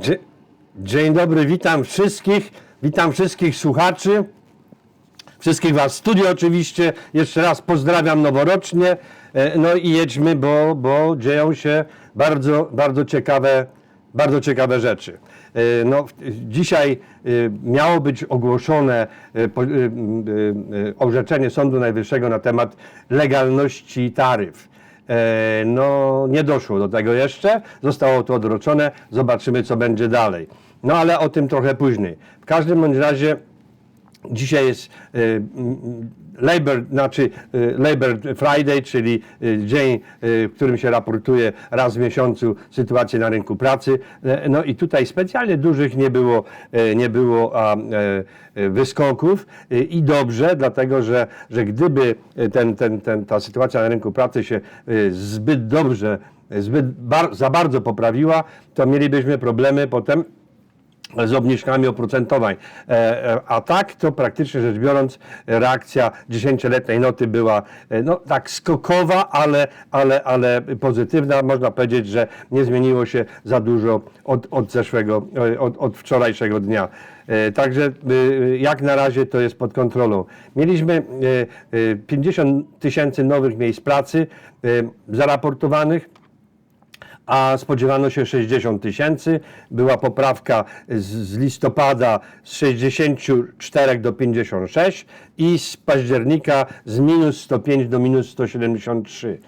Dzie- Dzień dobry, witam wszystkich, witam wszystkich słuchaczy, wszystkich Was w studiu oczywiście, jeszcze raz pozdrawiam noworocznie, E, no i jedźmy, bo, bo dzieją się bardzo, bardzo ciekawe, bardzo ciekawe rzeczy. E, No, dzisiaj e, miało być ogłoszone orzeczenie Sądu Najwyższego na temat legalności taryf. E, No, nie doszło do tego jeszcze, zostało to odroczone, zobaczymy co będzie dalej. No ale o tym trochę później. W każdym bądź razie dzisiaj jest e, Labor, znaczy e, Labor Friday, czyli e, dzień, w którym się raportuje raz w miesiącu sytuację na rynku pracy. No i tutaj specjalnie dużych nie było, nie było wyskoków i dobrze, dlatego że, że gdyby ten, ten, ten, ta sytuacja na rynku pracy się zbyt dobrze, zbyt bar, za bardzo poprawiła, to mielibyśmy problemy potem z obniżkami oprocentowań. E, e, A tak to praktycznie rzecz biorąc reakcja dziesięcioletniej noty była e, no, tak skokowa, ale, ale, ale pozytywna. Można powiedzieć, że nie zmieniło się za dużo od, od zeszłego, od, od wczorajszego dnia. Także jak na razie to jest pod kontrolą. Mieliśmy e, e, 50 tysięcy nowych miejsc pracy zaraportowanych a spodziewano się 60 tysięcy. Była poprawka z, z listopada z 64 do 56 i z października z minus 105 do minus 173.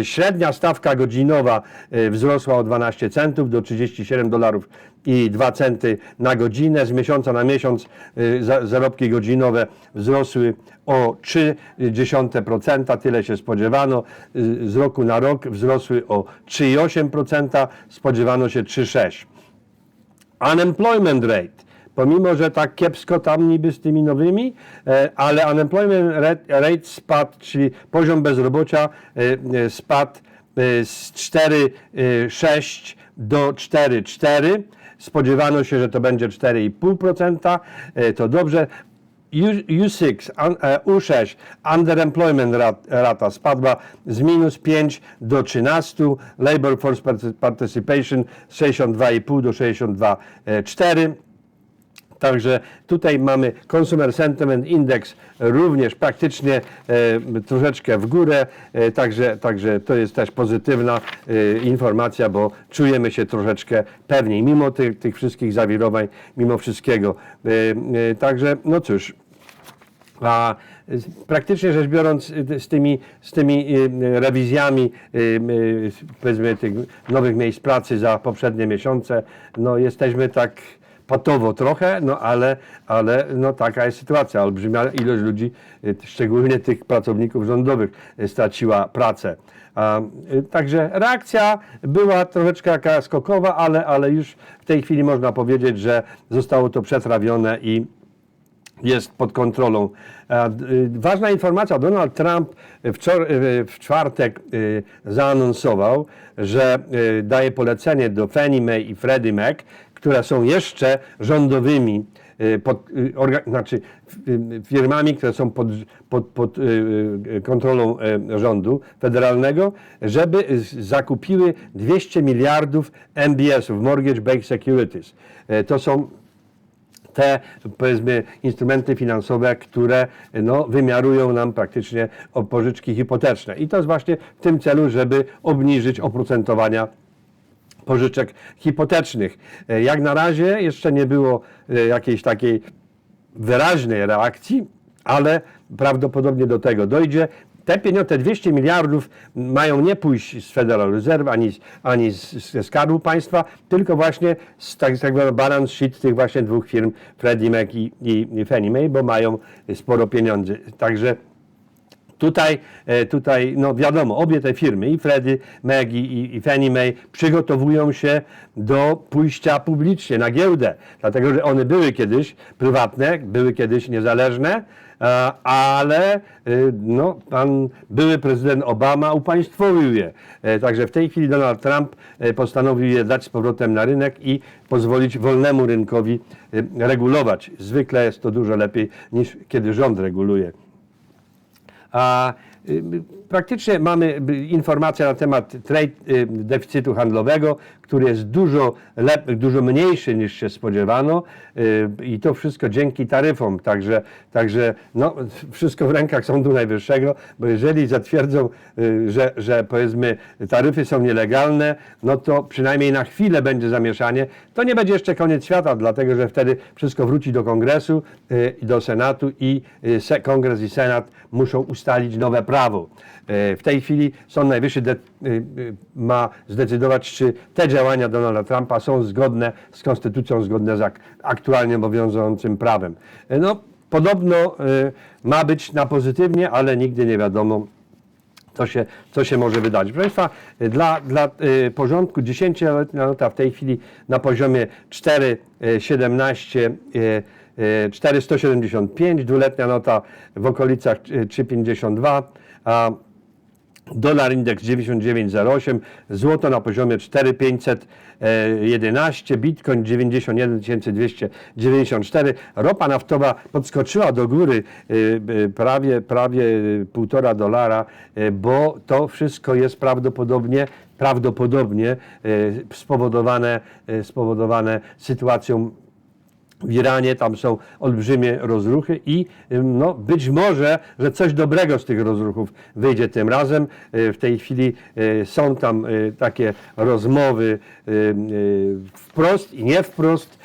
E, Średnia stawka godzinowa e, wzrosła o 12 centów do 37 dolarów i 2 centy na godzinę. Z miesiąca na miesiąc e, za- zarobki godzinowe wzrosły o 0,3%, tyle się spodziewano. Z roku na rok wzrosły o 3,8%, spodziewano się 3,6%. Unemployment rate, pomimo że tak kiepsko tam niby z tymi nowymi, e, ale unemployment rate, spadł, czyli poziom bezrobocia e, e, spadł z 4,6 do 4,4. Spodziewano się, że to będzie 4,5%. E, To dobrze. U- U6, un- e, U6, underemployment rat- rata spadła z minus 5 do 13, labor force partic- participation z 62,5 do 62,4. Także tutaj mamy Consumer Sentiment Index również praktycznie e, troszeczkę w górę, e, także, także to jest też pozytywna e, informacja, bo czujemy się troszeczkę pewniej, mimo tych, tych wszystkich zawirowań, mimo wszystkiego. Także no cóż, a praktycznie rzecz biorąc, z tymi, z tymi rewizjami, powiedzmy, tych nowych miejsc pracy za poprzednie miesiące, no jesteśmy tak patowo trochę, no ale, ale no taka jest sytuacja. Olbrzymia ilość ludzi, y, szczególnie tych pracowników rządowych, y, straciła pracę. Y, Także reakcja była troszeczkę jaka skokowa, ale, ale już w tej chwili można powiedzieć, że zostało to przetrawione i jest pod kontrolą. Ważna informacja, Donald Trump w czwartek zaanonsował, że daje polecenie do Fannie Mae i Freddie Mac, które są jeszcze rządowymi y, pod, y, orga, znaczy y, firmami, które są pod, pod, pod kontrolą rządu federalnego, żeby zakupiły 200 miliardów MBS-ów, Mortgage Backed Securities. To są te powiedzmy instrumenty finansowe, które no, wymiarują nam praktycznie pożyczki hipoteczne. I to jest właśnie w tym celu, żeby obniżyć oprocentowania pożyczek hipotecznych. E, Jak na razie jeszcze nie było e, jakiejś takiej wyraźnej reakcji, ale prawdopodobnie do tego dojdzie. Te pieniądze, te 200 miliardów mają nie pójść z Federal Reserve ani, z- ani z, ze Skarbu Państwa, tylko właśnie z tak zwanego balance sheet tych właśnie dwóch firm, Freddie Mac i, i Fannie Mae, bo mają sporo pieniędzy. Także Tutaj, e, tutaj, no wiadomo, obie te firmy, i Freddie Mac i, i, Fannie Mae, przygotowują się do pójścia publicznie na giełdę, dlatego że one były kiedyś prywatne, były kiedyś niezależne, e, ale e, no, pan były prezydent Obama upaństwowił je. Także w tej chwili Donald Trump postanowił je dać z powrotem na rynek i pozwolić wolnemu rynkowi regulować. Zwykle jest to dużo lepiej niż kiedy rząd reguluje. Uh, praktycznie mamy y, informację na temat trade, y, deficytu handlowego, który jest dużo, lep, dużo mniejszy niż się spodziewano y, i to wszystko dzięki taryfom. Także, także no, wszystko w rękach Sądu Najwyższego, bo jeżeli zatwierdzą, że, że powiedzmy taryfy są nielegalne, no to przynajmniej na chwilę będzie zamieszanie. To nie będzie jeszcze koniec świata, dlatego że wtedy wszystko wróci do Kongresu do Senatu i Kongres i Senat muszą ustalić nowe prawo. E, W tej chwili Sąd Najwyższy y, y, ma zdecydować, czy te działania Donalda Trumpa są zgodne z konstytucją, zgodne z ak- aktualnie obowiązującym prawem. E, No, podobno y, ma być na pozytywnie, ale nigdy nie wiadomo, co się, co się może wydarzyć. Proszę Państwa, dla, dla porządku 10-letnia nota w tej chwili na poziomie 4,17 y, y, 475, dwuletnia nota w okolicach y, 3,52, a dolar indeks 99,08, złoto na poziomie 4,511, bitcoin 91 294, ropa naftowa podskoczyła do góry y, y, prawie, prawie 1,5 dolara, y, bo to wszystko jest prawdopodobnie prawdopodobnie spowodowane, spowodowane sytuacją w Iranie, tam są olbrzymie rozruchy i no, być może, że coś dobrego z tych rozruchów wyjdzie tym razem. Y, W tej chwili y, są tam y, takie rozmowy wprost i nie wprost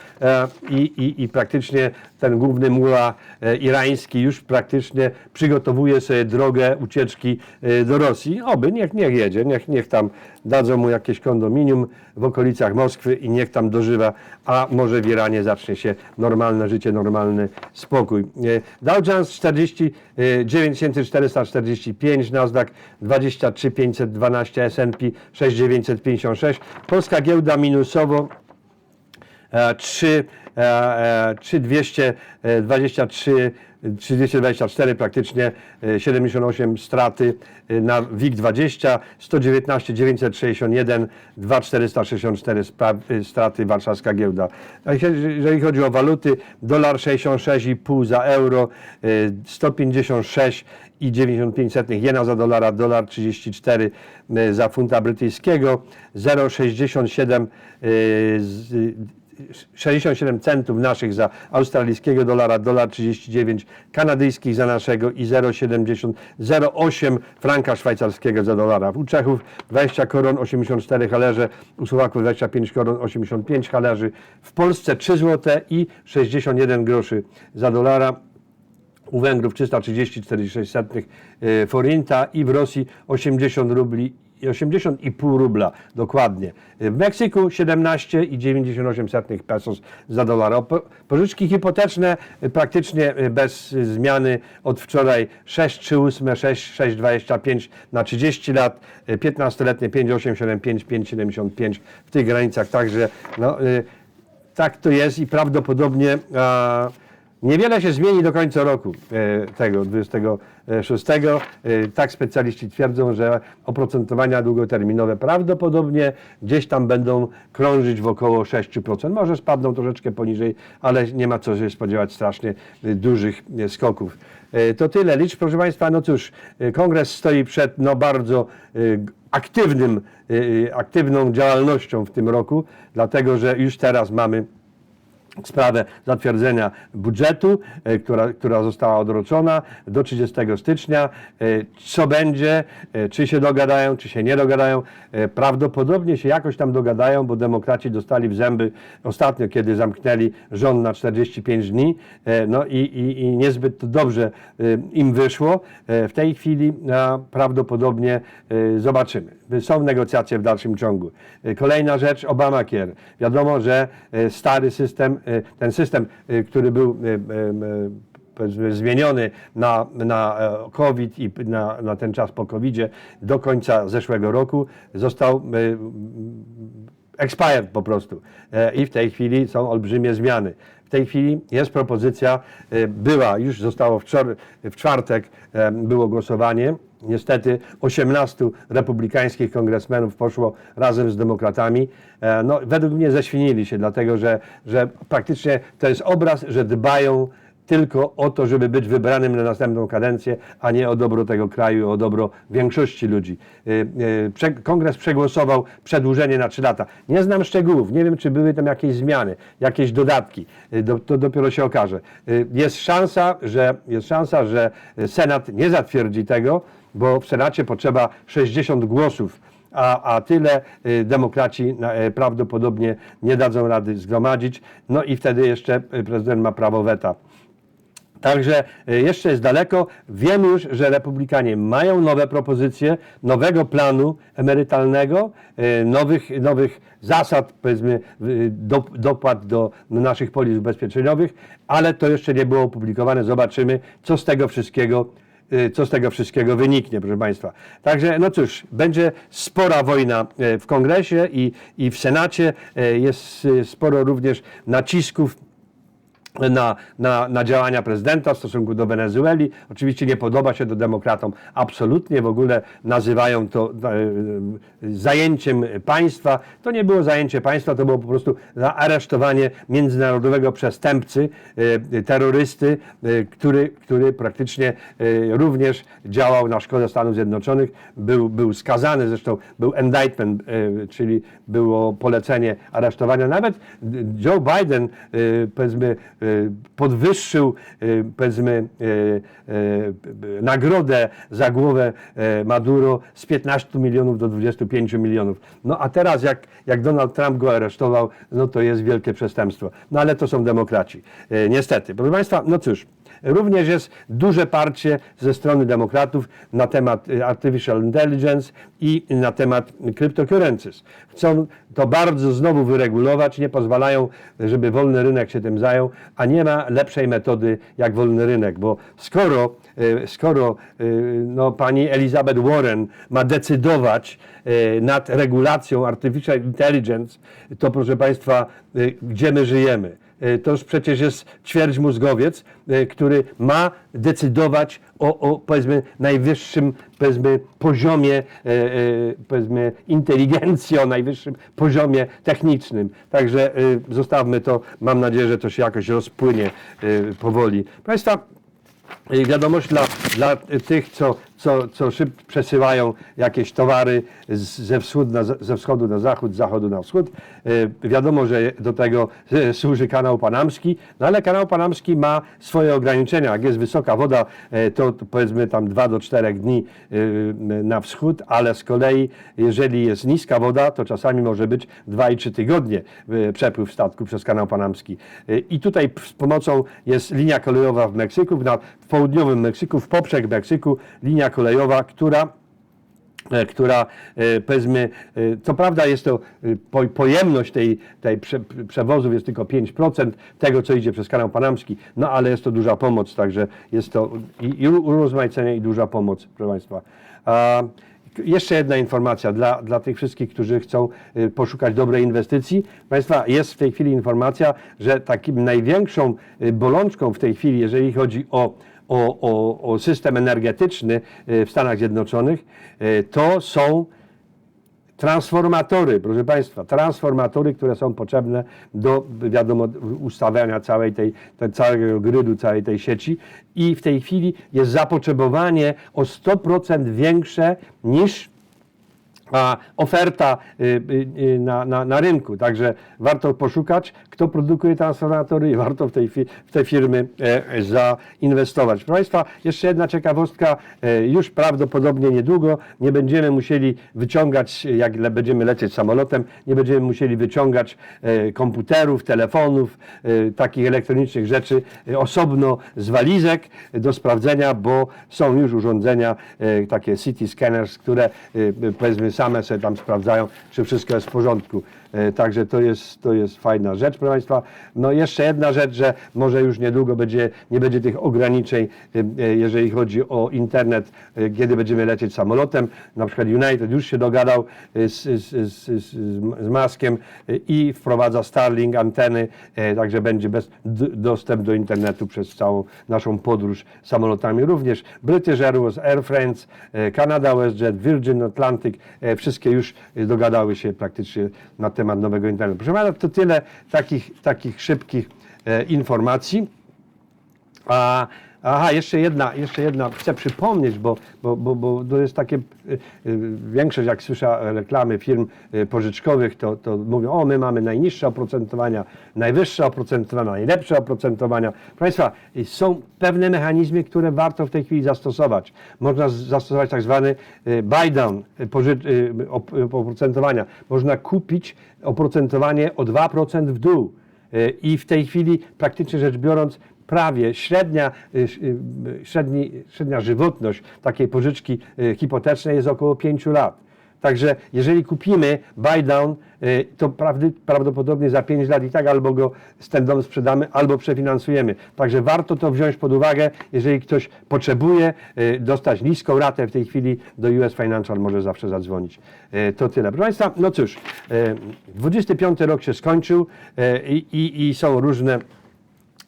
i, i, i praktycznie ten główny mula e, irański już praktycznie przygotowuje sobie drogę ucieczki e, do Rosji. Oby, niech, niech jedzie, niech, niech tam dadzą mu jakieś kondominium w okolicach Moskwy i niech tam dożywa, a może w Iranie zacznie się normalne życie, normalny spokój. E, Dow Jones 49 445, Nasdaq 23 512, S&P 6956, Polska giełda minusowo e, 3, e, e, 3223, 3224 praktycznie e, 78 straty e, na WIG20, 119 961, 2464 spra- e, straty warszawska giełda. Jeżeli chodzi o waluty, dolar 66,5 za euro, e, 156 i 95 centnych jena za dolara, dolar 34 e, za funta brytyjskiego, 0,67 e, z- 67 centów naszych za australijskiego dolara, dolar 39 kanadyjskich za naszego i 0,70, 0,8 franka szwajcarskiego za dolara. U Czechów 20 koron 84 halerze, u Słowaków 25 koron 85 halerzy, w Polsce 3 zł i 61 groszy za dolara u Węgrów 330,46 e, forinta i w Rosji 80 rubli 80,5 rubla dokładnie. W Meksyku 17,98 pesos za dolara. Po- Pożyczki hipoteczne e, praktycznie e, bez e, zmiany od wczoraj 6,38, 6,625 na 30 lat, e, 15-letnie 5,875, 5,75 w tych granicach. Także no, tak to jest i prawdopodobnie a, Niewiele się zmieni do końca roku e, tego 26. E, tak specjaliści twierdzą, że oprocentowania długoterminowe prawdopodobnie gdzieś tam będą krążyć w około 6%. Może spadną troszeczkę poniżej, ale nie ma co się spodziewać strasznie e, dużych skoków. To tyle. Licz, proszę Państwa, no cóż, kongres stoi przed no, bardzo aktywnym, aktywną działalnością w tym roku, dlatego że już teraz mamy sprawę zatwierdzenia budżetu, e, która, która została odroczona do 30 stycznia. E, Co będzie, e, czy się dogadają, czy się nie dogadają. Prawdopodobnie się jakoś tam dogadają, bo demokraci dostali w zęby ostatnio, kiedy zamknęli rząd na 45 dni, no i, i, i niezbyt to dobrze im wyszło. W tej chwili prawdopodobnie zobaczymy. Są negocjacje w dalszym ciągu. E, Kolejna rzecz, Obamacare. Wiadomo, że e, stary system, e, ten system, który był zmieniony na, na COVID i na, na ten czas po COVID-zie do końca zeszłego roku został expired po prostu. I w tej chwili są olbrzymie zmiany. W tej chwili jest propozycja, była, już zostało wczor- w czwartek było głosowanie. Niestety 18 republikańskich kongresmenów poszło razem z demokratami. E, No, według mnie ześwinili się, dlatego że, że praktycznie to jest obraz, że dbają tylko o to, żeby być wybranym na następną kadencję, a nie o dobro tego kraju, o dobro większości ludzi. Y, prze- Kongres przegłosował przedłużenie na 3 lata. Nie znam szczegółów, nie wiem, czy były tam jakieś zmiany, jakieś dodatki. Do, to dopiero się okaże. Jest szansa, że, jest szansa, że Senat nie zatwierdzi tego, bo w Senacie potrzeba 60 głosów a, a tyle y, demokraci y, prawdopodobnie nie dadzą rady zgromadzić. No i wtedy jeszcze y, prezydent ma prawo weta. Także jeszcze jest daleko. Wiem już, że republikanie mają nowe propozycje, nowego planu emerytalnego, nowych, nowych zasad, powiedzmy, do, dopłat do naszych polis ubezpieczeniowych, ale to jeszcze nie było opublikowane. Zobaczymy, co z tego wszystkiego co z tego wszystkiego wyniknie, proszę Państwa. Także, no cóż, będzie spora wojna y, w Kongresie i, i w Senacie. Y, Jest y, sporo również nacisków na, na, na działania prezydenta w stosunku do Wenezueli. Oczywiście nie podoba się to demokratom absolutnie, w ogóle nazywają to e, e, zajęciem państwa. To nie było zajęcie państwa, to było po prostu aresztowanie międzynarodowego przestępcy, e, terrorysty, który, który praktycznie również działał na szkodę Stanów Zjednoczonych. Był, był skazany, zresztą był indictment, czyli było polecenie aresztowania. Nawet Joe Biden, powiedzmy, podwyższył, e, powiedzmy, e, e, nagrodę za głowę e, Maduro z 15 milionów do 25 milionów. No a teraz jak, jak Donald Trump go aresztował, no to jest wielkie przestępstwo. No ale to są demokraci. E, Niestety. Proszę Państwa, no cóż, Również jest duże parcie ze strony demokratów na temat y, artificial intelligence i na temat cryptocurrencies. Chcą to bardzo znowu wyregulować, nie pozwalają, żeby wolny rynek się tym zajął, a nie ma lepszej metody jak wolny rynek, bo skoro, skoro y, no, pani Elizabeth Warren ma decydować y, nad regulacją artificial intelligence, to proszę Państwa, gdzie my żyjemy? E, to już przecież jest ćwierć mózgowiec, e, który ma decydować o, o powiedzmy najwyższym powiedzmy, poziomie e, e, powiedzmy inteligencji, o najwyższym poziomie technicznym. Także e, zostawmy to, mam nadzieję, że to się jakoś rozpłynie e, powoli. Państwa, wiadomość dla, dla tych, co, co, co szybko przesyłają jakieś towary z, ze, wschód na, ze wschodu na zachód, z zachodu na wschód. E, Wiadomo, że do tego e, służy kanał panamski, no ale kanał panamski ma swoje ograniczenia. Jak jest wysoka woda, e, to, powiedzmy tam 2 do 4 dni na wschód, ale z kolei jeżeli jest niska woda, to czasami może być 2 i 3 tygodnie przepływ statku przez kanał panamski. I tutaj z pomocą jest linia kolejowa w Meksyku, na, w południowym Meksyku, w poprzek Meksyku, linia kolejowa, która e, która e, powiedzmy, e, co prawda jest to po- pojemność tej, tej prze, przewozów jest tylko 5% tego, co idzie przez kanał panamski, no ale jest to duża pomoc, także jest to i, i urozmaicenie i duża pomoc, proszę Państwa. A, jeszcze jedna informacja dla, dla tych wszystkich, którzy chcą poszukać dobrej inwestycji. Państwa, jest w tej chwili informacja, że takim największą bolączką w tej chwili, jeżeli chodzi o o, o, o system energetyczny y, w Stanach Zjednoczonych, y, to są transformatory, proszę Państwa, transformatory, które są potrzebne do, wiadomo, ustawiania całej tej, tej, całego grydu, całej tej sieci. I w tej chwili jest zapotrzebowanie o 100% większe niż a oferta y, y, y, na, na, na rynku. Także warto poszukać, kto produkuje transformatory i warto w, tej, w te firmy e, zainwestować. Proszę Państwa, jeszcze jedna ciekawostka. E, już prawdopodobnie niedługo nie będziemy musieli wyciągać, jak będziemy lecieć samolotem, nie będziemy musieli wyciągać e, komputerów, telefonów, takich elektronicznych rzeczy osobno z walizek do sprawdzenia, bo są już urządzenia, takie CT scanners, które powiedzmy same sobie tam sprawdzają, czy wszystko jest w porządku. E, Także to jest, to jest fajna rzecz, proszę Państwa. No jeszcze jedna rzecz, że może już niedługo będzie, nie będzie tych ograniczeń, e, e, jeżeli chodzi o internet, kiedy będziemy lecieć samolotem. Na przykład United już się dogadał z, z, z, z, Maskiem i wprowadza Starlink anteny, także będzie bez, dostęp do internetu przez całą naszą podróż samolotami. Również British Airways, Air France, Canada WestJet, Virgin Atlantic, wszystkie już dogadały się praktycznie na temat nowego internetu. Proszę pana, to tyle takich, takich szybkich e, informacji. A, aha, jeszcze jedna, jeszcze jedna, chcę przypomnieć, bo, bo, bo, bo to jest takie, y, y, większość jak słysza reklamy firm y, pożyczkowych, to, to mówią, o my mamy najniższe oprocentowania, najwyższe oprocentowania, najlepsze oprocentowania. Proszę Państwa, są pewne mechanizmy, które warto w tej chwili zastosować. Można zastosować tak zwany buy down poży- op- y, oprocentowania. Można kupić oprocentowanie o 2% w dół. I w tej chwili, praktycznie rzecz biorąc, prawie średnia, y, ś- y, średni, średnia żywotność takiej pożyczki y, hipotecznej jest około 5 lat. Także jeżeli kupimy buy down, y, to prawdopodobnie za 5 lat i tak albo go z ten dom sprzedamy, albo przefinansujemy. Także warto to wziąć pod uwagę, jeżeli ktoś potrzebuje y, dostać niską ratę w tej chwili do US Financial może zawsze zadzwonić. Y, To tyle. Proszę Państwa, no cóż, y, 25 rok się skończył y, i, i, i są różne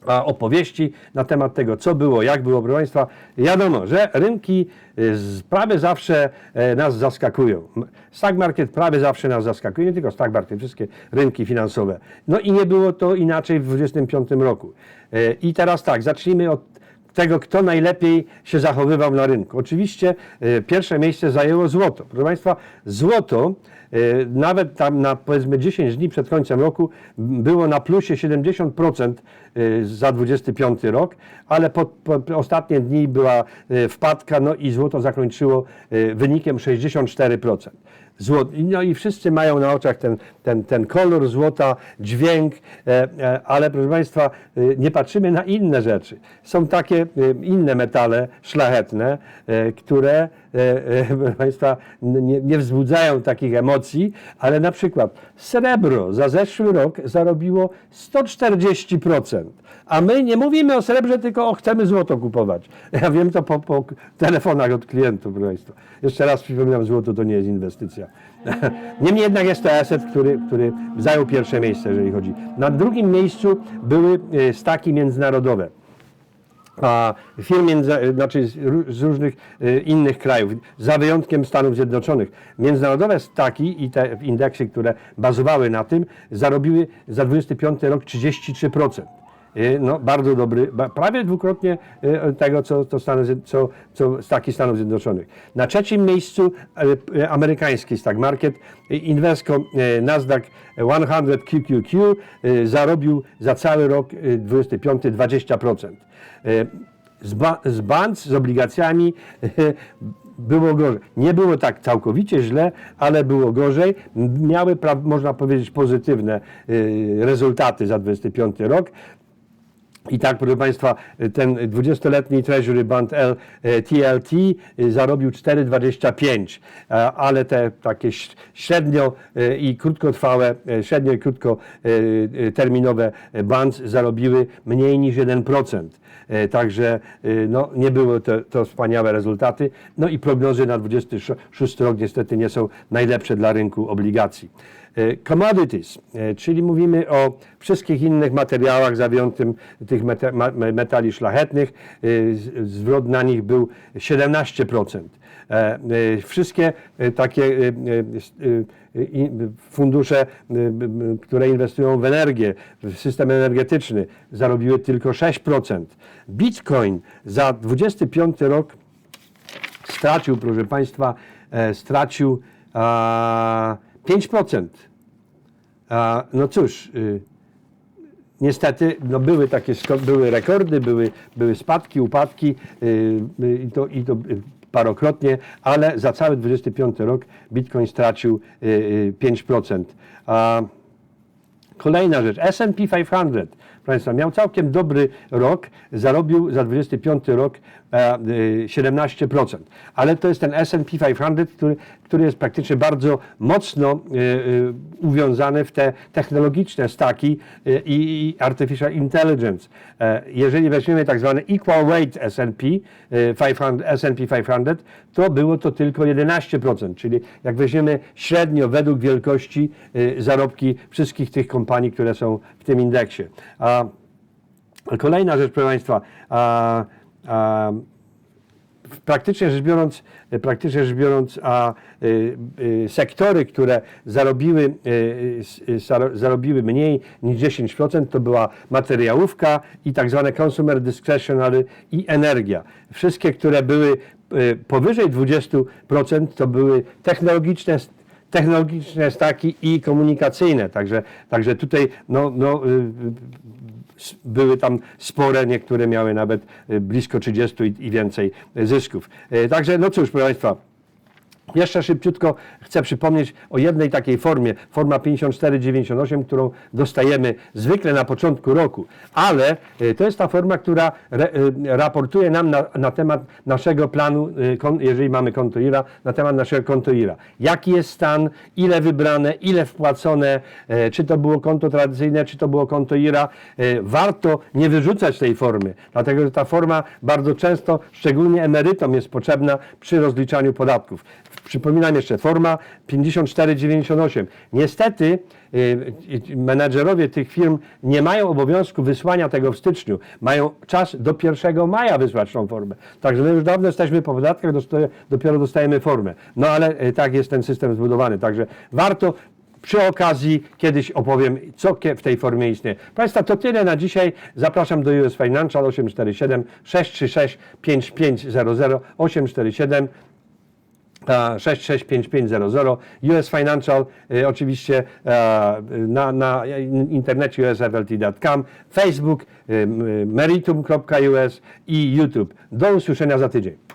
opowieści na temat tego, co było, jak było, proszę Państwa. Wiadomo, że rynki y, prawie zawsze e, nas zaskakują. Stock market prawie zawsze nas zaskakuje, nie tylko stock market, wszystkie rynki finansowe. No i nie było to inaczej w 2025 roku. E, I teraz tak, zacznijmy od tego, kto najlepiej się zachowywał na rynku. Oczywiście e, pierwsze miejsce zajęło złoto. Proszę Państwa, złoto e, nawet tam na powiedzmy 10 dni przed końcem roku było na plusie 70% e, za 25 rok, ale po, po, ostatnie dni była wpadka, no i złoto zakończyło wynikiem 64%. No i wszyscy mają na oczach ten, ten, ten kolor złota, dźwięk, e, e, ale proszę Państwa, e, nie patrzymy na inne rzeczy. Są takie inne metale szlachetne, które, proszę Państwa, n- nie, nie wzbudzają takich emocji, ale na przykład srebro za zeszły rok zarobiło 140%. A my nie mówimy o srebrze, tylko o chcemy złoto kupować. Ja wiem to po, po telefonach od klientów, proszę Państwa. Jeszcze raz przypominam, złoto to nie jest inwestycja. Niemniej jednak jest to asset, który, który zajął pierwsze miejsce, jeżeli chodzi. Na drugim miejscu były e, staki międzynarodowe a firm między, znaczy z, ró- z różnych e, innych krajów, za wyjątkiem Stanów Zjednoczonych. Międzynarodowe staki i te indeksy, które bazowały na tym, zarobiły za 25 rok 33%. E, No, bardzo dobry, prawie dwukrotnie e, tego, co, co, Stany, co, co staki Stanów Zjednoczonych. Na trzecim miejscu amerykański stock market, Invesco Nasdaq 100 QQQ zarobił za cały rok e, 25 20%. E, Z, ba- z z obligacjami było gorzej. Nie było tak całkowicie źle, ale było gorzej. Miały, można powiedzieć, pozytywne rezultaty za 25 rok. I tak, proszę Państwa, ten 20-letni Treasury Bond L, e, TLT e, zarobił 4,25, e, ale te takie średnio e, i krótkotrwałe, e, średnio i krótkoterminowe bonds zarobiły mniej niż 1%. E, Także e, no, nie były to, to wspaniałe rezultaty. No i prognozy na 26 rok niestety nie są najlepsze dla rynku obligacji. E, Commodities, e, czyli mówimy o wszystkich innych materiałach, za wyjątkiem tych metali szlachetnych. E, Zwrot na nich był 17%. E, e, Wszystkie takie fundusze, które inwestują w energię, w system energetyczny, zarobiły tylko 6%. Bitcoin za 25 rok stracił, proszę Państwa, stracił 5%. A, no cóż, y, niestety no były takie były rekordy, były, były spadki, upadki y, y, to, i to y, parokrotnie, ale za cały 25 rok Bitcoin stracił y, y, 5%. A, Kolejna rzecz, S&P 500, proszę Państwa, miał całkiem dobry rok, zarobił za 25 rok y, 17%, ale to jest ten S&P 500, który, który jest praktycznie bardzo mocno y, y, uwiązany w te technologiczne staki y, i, artificial intelligence. E, jeżeli weźmiemy tak zwany equal weight S&P y, 500, S&P 500, to było to tylko 11%, czyli jak weźmiemy średnio według wielkości y, zarobki wszystkich tych kompanii, które są w tym indeksie. A kolejna rzecz, proszę Państwa, a, praktycznie rzecz biorąc, praktycznie rzecz biorąc, a y, y, sektory, które zarobiły, y, y, zaro- zarobiły mniej niż 10%, to była materiałówka i tak zwane consumer discretionary i energia. Wszystkie, które były y, powyżej 20%, to były technologiczne technologiczne staki i komunikacyjne. Także, także tutaj no, no, y, były tam spore, niektóre miały nawet y, blisko 30 i, więcej zysków. Y, Także no cóż, proszę Państwa, jeszcze szybciutko chcę przypomnieć o jednej takiej formie, forma 5498, którą dostajemy zwykle na początku roku, ale y, to jest ta forma, która y, raportuje nam na, na temat naszego planu, kon, jeżeli mamy konto IRA, na temat naszego konto IRA. Jaki jest stan, ile wybrane, ile wpłacone, e, czy to było konto tradycyjne, czy to było konto IRA. E, Warto nie wyrzucać tej formy, dlatego że ta forma bardzo często, szczególnie emerytom, jest potrzebna przy rozliczaniu podatków. Przypominam jeszcze, forma 5498. Niestety y, y, menadżerowie tych firm nie mają obowiązku wysłania tego w styczniu. Mają czas do 1 maja wysłać tą formę. Także my już dawno jesteśmy po dostaje- dopiero dostajemy formę. No ale y, tak jest ten system zbudowany. Także warto przy okazji kiedyś opowiem, co w tej formie istnieje. Państwa, to tyle na dzisiaj. Zapraszam do US Financial 847 636 5500 847 a, 665500 US Financial y, oczywiście e, na, na internecie usflt.com, Facebook, y, m- meritum.us i YouTube. Do usłyszenia za tydzień.